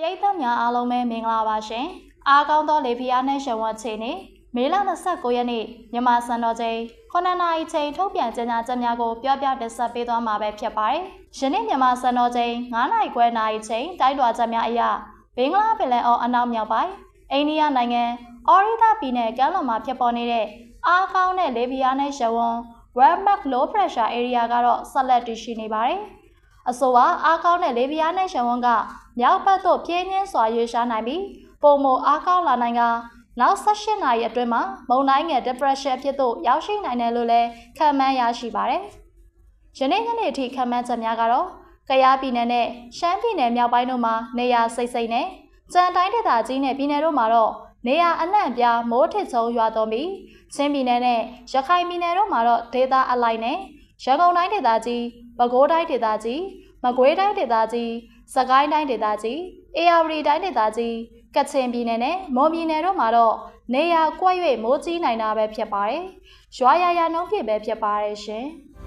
ပရိသတ်များအားလုံးပဲမင်္ဂလာပါရှင်။အားကောင်းသောလေဖီယာနဲ့ရှဝတ်ချေနေမေလ29ရက်နေ့မြန်မာစံတော်ချိန်9နာရီချိန်ထုတ်ပြန်ကြေညာချက်များကိုပြောပြတင်ဆက်ပေးသွားမှာပဲဖြစ်ပါတယ်။ယနေ့မြန်မာစံတော်ချိန်9နာရီခွဲနာရီချိန်တိုက်တော်ချက်များအရဘင်္ဂလားပင်လယ်အော်အနောက်မြောက်ပိုင်းအိန္ဒိယနိုင်ငံအော်ရီဒါပြည်နယ်ကမ်းလွန်မှာဖြစ်ပေါ်နေတဲ့အားကောင်းတဲ့လေဖီယာနဲ့ရှဝတ် World Mark Low Pressure Area ကတော့ဆက်လက်တည်ရှိနေပါတယ်။ အဆိုပါအားကောင်းတဲ့လေပြားနဲ့ရှံဝန်းကမြောက်ဘက်သို့ပြင်းပြင်းစွာရွေ့ရှားနိုင်ပြီးပုံမအားကောင်းလာနိုင်ကနောက်18နာရီအတွင်းမှာမုန်တိုင်းငယ် depression အဖြစ်သို့ရောက်ရှိနိုင်တယ်လို့လည်းခန့်မှန်းရရှိပါတယ်။ယနေ့ညနေအထိခန့်မှန်းချက်များကတော့ကယားပြည်နယ်နဲ့ရှမ်းပြည်နယ်မြောက်ပိုင်းတို့မှာနေရာစိတ်စိတ်နဲ့ကြံတိုင်းဒေသကြီးနဲ့ပြည်နယ်တို့မှာတော့နေရာအနှံ့ပြားမိုးထစ်ချုံရွာသွန်းပြီးချင်းပြည်နယ်နဲ့ရခိုင်ပြည်နယ်တို့မှာတော့ဒေသအလိုက်နဲ့ ရန်ကုန်တိုင်းဒေသကြီးပဲခူးတိုင်းဒေသကြီးမကွေးတိုင်းဒေသကြီးစကိုင်းတိုင်းဒေသကြီးအေရဝတီတိုင်းဒေသကြီးကချင်ပြည်နယ်နဲ့မွန်ပြည်နယ်တို့မှာတော့နေရာကွက်၍မိုးကြီးနိုင်တာပဲဖြစ်ပါတယ်။ရွာရရနှုံးဖြစ်ပဲဖြစ်ပါတယ်ရှင်။